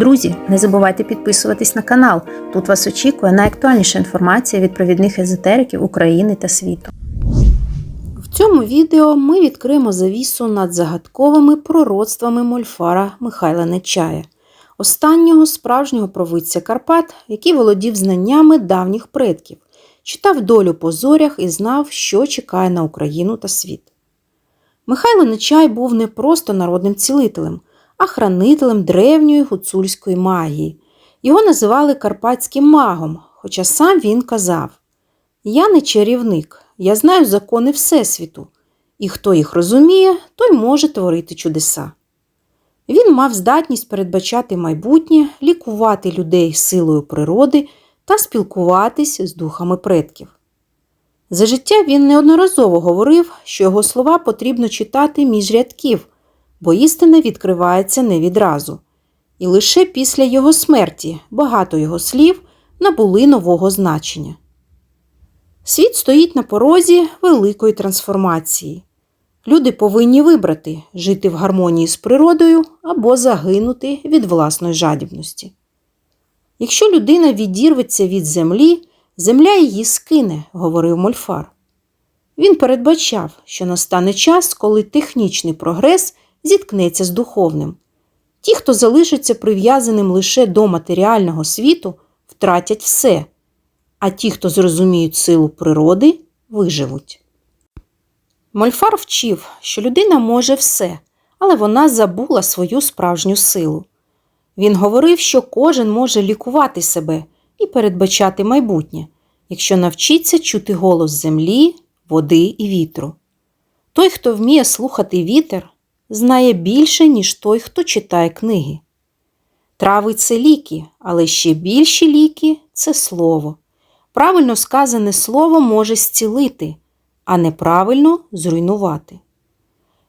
Друзі, не забувайте підписуватись на канал. Тут вас очікує найактуальніша інформація від провідних езотериків України та світу. В цьому відео ми відкриємо завісу над загадковими пророцтвами Мольфара Михайла Нечая, останнього справжнього провидця Карпат, який володів знаннями давніх предків, читав долю по зорях і знав, що чекає на Україну та світ. Михайло Нечай був не просто народним цілителем, а хранителем древньої гуцульської магії. Його називали карпатським магом, хоча сам він казав: Я не чарівник, я знаю закони Всесвіту, і хто їх розуміє, той може творити чудеса. Він мав здатність передбачати майбутнє, лікувати людей силою природи та спілкуватись з духами предків. За життя він неодноразово говорив, що його слова потрібно читати між рядків, бо істина відкривається не відразу. І лише після його смерті багато його слів набули нового значення. Світ стоїть на порозі великої трансформації. Люди повинні вибрати жити в гармонії з природою або загинути від власної жадібності. Якщо людина відірветься від землі, земля її скине, говорив Мольфар. Він передбачав, що настане час, коли технічний прогрес зіткнеться з духовним. Ті, хто залишиться прив'язаним лише до матеріального світу, втратять все, а ті, хто зрозуміють силу природи, виживуть. Мольфар вчив, що людина може все, але вона забула свою справжню силу. Він говорив, що кожен може лікувати себе і передбачати майбутнє, якщо навчиться чути голос землі, води і вітру. Той, хто вміє слухати вітер, знає більше, ніж той, хто читає книги. Трави це ліки, але ще більші ліки це слово. Правильно сказане слово може зцілити, а неправильно зруйнувати.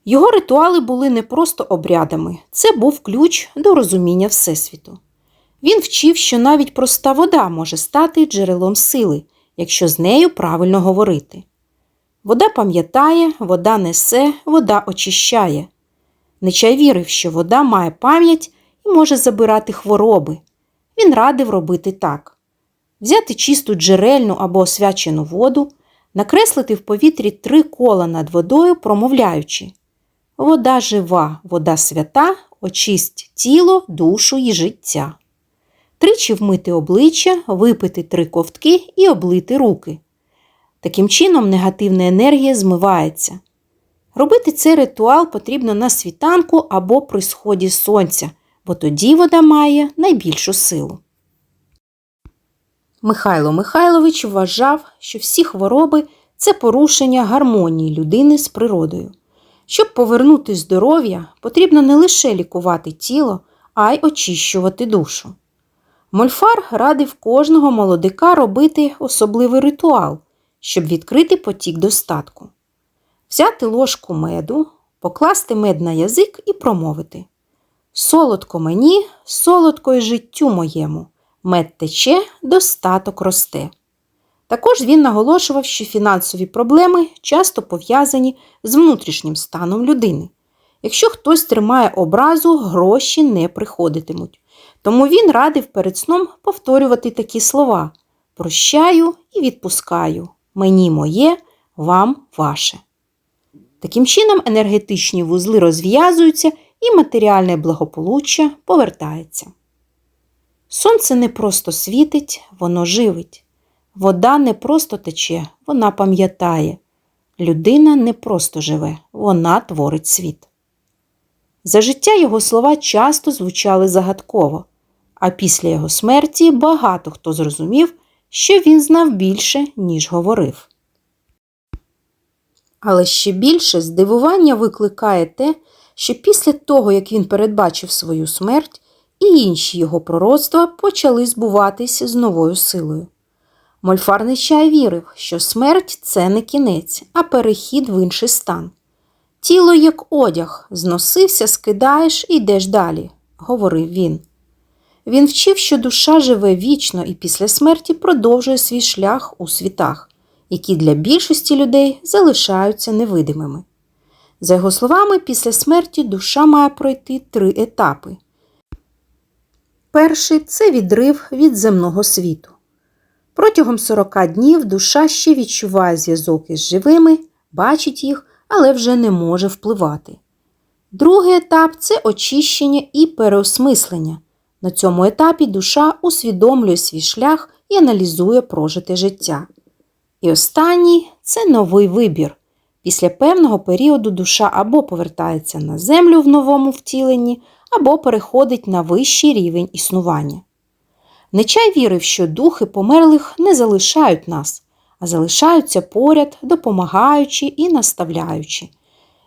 Його ритуали були не просто обрядами, це був ключ до розуміння Всесвіту. Він вчив, що навіть проста вода може стати джерелом сили, якщо з нею правильно говорити. Вода пам'ятає, вода несе, вода очищає. Нечай вірив, що вода має пам'ять і може забирати хвороби. Він радив робити так: взяти чисту джерельну або освячену воду, накреслити в повітрі три кола над водою, промовляючи Вода жива, вода свята, очисть тіло, душу і життя. Тричі вмити обличчя, випити три ковтки і облити руки. Таким чином, негативна енергія змивається. Робити цей ритуал потрібно на світанку або при сході сонця, бо тоді вода має найбільшу силу. Михайло Михайлович вважав, що всі хвороби це порушення гармонії людини з природою. Щоб повернути здоров'я, потрібно не лише лікувати тіло, а й очищувати душу. Мольфар радив кожного молодика робити особливий ритуал, щоб відкрити потік достатку. Взяти ложку меду, покласти мед на язик і промовити Солодко мені, солодко й життю моєму, мед тече, достаток росте. Також він наголошував, що фінансові проблеми часто пов'язані з внутрішнім станом людини. Якщо хтось тримає образу, гроші не приходитимуть. Тому він радив перед сном повторювати такі слова прощаю і відпускаю. Мені моє, вам ваше. Таким чином, енергетичні вузли розв'язуються і матеріальне благополуччя повертається. Сонце не просто світить, воно живить. Вода не просто тече, вона пам'ятає. Людина не просто живе, вона творить світ. За життя його слова часто звучали загадково, а після його смерті багато хто зрозумів, що він знав більше, ніж говорив. Але ще більше здивування викликає те, що після того, як він передбачив свою смерть, і інші його пророцтва почали збуватись з новою силою. Мольфарний чай вірив, що смерть це не кінець, а перехід в інший стан. Тіло, як одяг, зносився, скидаєш і йдеш далі, говорив він. Він вчив, що душа живе вічно і після смерті продовжує свій шлях у світах, які для більшості людей залишаються невидимими. За його словами, після смерті душа має пройти три етапи. Перший це відрив від земного світу. Протягом 40 днів душа ще відчуває зв'язок із живими, бачить їх, але вже не може впливати. Другий етап це очищення і переосмислення. На цьому етапі душа усвідомлює свій шлях і аналізує прожите життя. І останній це новий вибір. Після певного періоду душа або повертається на землю в новому втіленні, або переходить на вищий рівень існування. Нечай вірив, що духи померлих не залишають нас, а залишаються поряд, допомагаючи і наставляючи.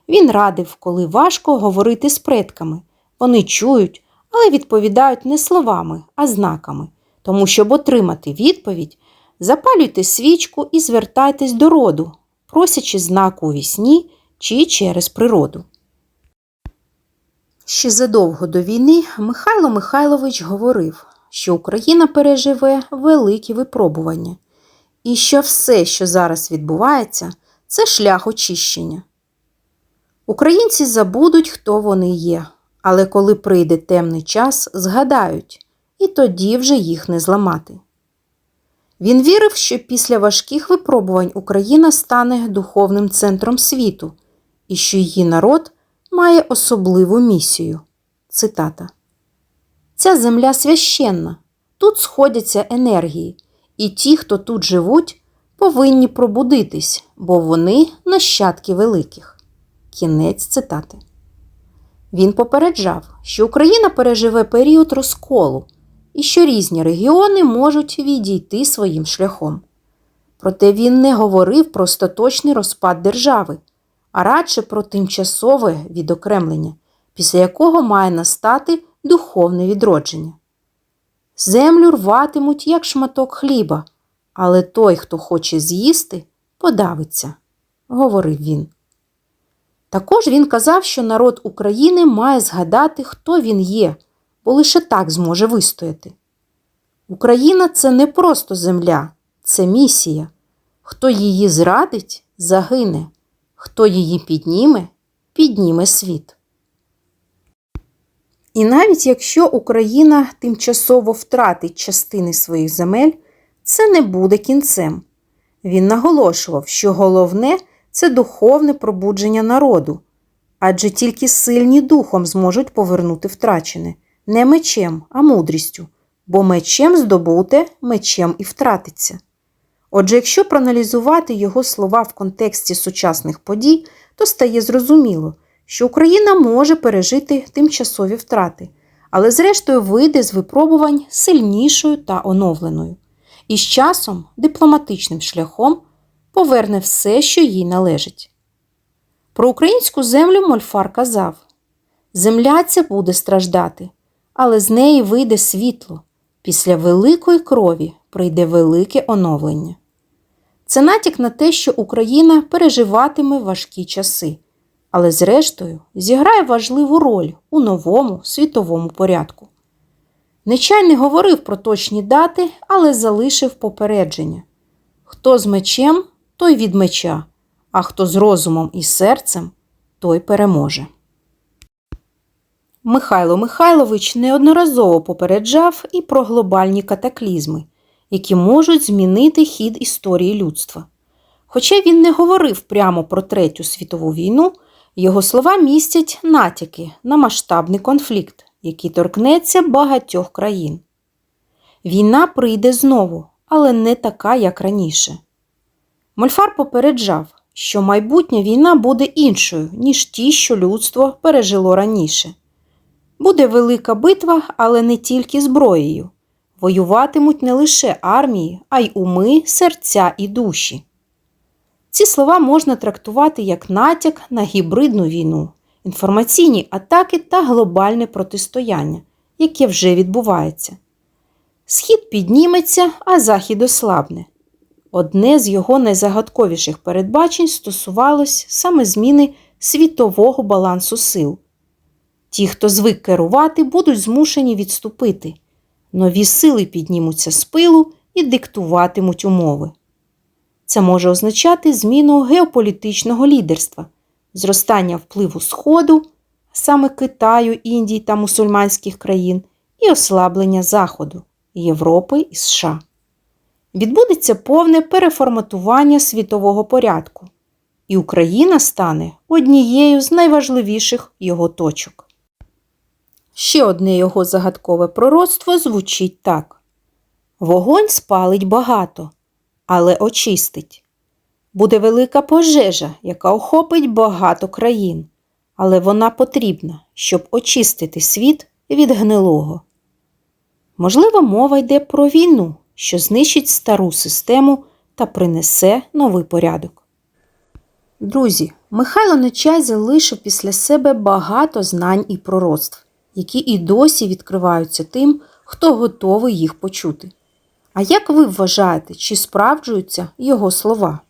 Він радив, коли важко говорити з предками. Вони чують, але відповідають не словами, а знаками. Тому, щоб отримати відповідь, запалюйте свічку і звертайтесь до роду, просячи знаку у вісні чи через природу. Ще задовго до війни Михайло Михайлович говорив, що Україна переживе великі випробування, і що все, що зараз відбувається, це шлях очищення. Українці забудуть, хто вони є, але коли прийде темний час, згадають, і тоді вже їх не зламати. Він вірив, що після важких випробувань Україна стане духовним центром світу і що її народ має особливу місію. Цитата. Ця земля священна, тут сходяться енергії, і ті, хто тут живуть, повинні пробудитись, бо вони нащадки великих. Кінець цитати. Він попереджав, що Україна переживе період розколу і що різні регіони можуть відійти своїм шляхом. Проте він не говорив про остаточний розпад держави, а радше про тимчасове відокремлення, після якого має настати духовне відродження. Землю рватимуть, як шматок хліба, але той, хто хоче з'їсти, подавиться, говорив він. Також він казав, що народ України має згадати, хто він є, бо лише так зможе вистояти. Україна це не просто земля, це місія. Хто її зрадить, загине, хто її підніме, підніме світ. І навіть якщо Україна тимчасово втратить частини своїх земель, це не буде кінцем. Він наголошував, що головне це духовне пробудження народу, адже тільки сильні духом зможуть повернути втрачене, не мечем, а мудрістю, бо мечем здобуте, мечем і втратиться. Отже, якщо проаналізувати його слова в контексті сучасних подій, то стає зрозуміло, що Україна може пережити тимчасові втрати, але зрештою вийде з випробувань сильнішою та оновленою. І з часом, дипломатичним шляхом, поверне все, що їй належить. Про українську землю Мольфар казав Земля ця буде страждати, але з неї вийде світло. Після великої крові прийде велике оновлення. Це натяк на те, що Україна переживатиме важкі часи, але, зрештою, зіграє важливу роль у новому світовому порядку. Нечай не говорив про точні дати, але залишив попередження хто з мечем, той від меча, а хто з розумом і серцем, той переможе. Михайло Михайлович неодноразово попереджав і про глобальні катаклізми, які можуть змінити хід історії людства. Хоча він не говорив прямо про Третю світову війну, його слова містять натяки на масштабний конфлікт, який торкнеться багатьох країн. Війна прийде знову, але не така, як раніше. Мольфар попереджав, що майбутня війна буде іншою, ніж ті, що людство пережило раніше. Буде велика битва, але не тільки зброєю. Воюватимуть не лише армії, а й уми, серця і душі. Ці слова можна трактувати як натяк на гібридну війну, інформаційні атаки та глобальне протистояння, яке вже відбувається. Схід підніметься, а захід ослабне. Одне з його найзагадковіших передбачень стосувалось саме зміни світового балансу сил. Ті, хто звик керувати, будуть змушені відступити. Нові сили піднімуться з пилу і диктуватимуть умови. Це може означати зміну геополітичного лідерства, зростання впливу Сходу, саме Китаю, Індії та мусульманських країн, і ослаблення Заходу, Європи і США. Відбудеться повне переформатування світового порядку, і Україна стане однією з найважливіших його точок. Ще одне його загадкове пророцтво звучить так: Вогонь спалить багато, але очистить. Буде велика пожежа, яка охопить багато країн, але вона потрібна, щоб очистити світ від гнилого. Можливо, мова йде про війну, що знищить стару систему та принесе новий порядок. Друзі, Михайло Нечай залишив після себе багато знань і пророцтв, які і досі відкриваються тим, хто готовий їх почути. А як ви вважаєте, чи справджуються його слова?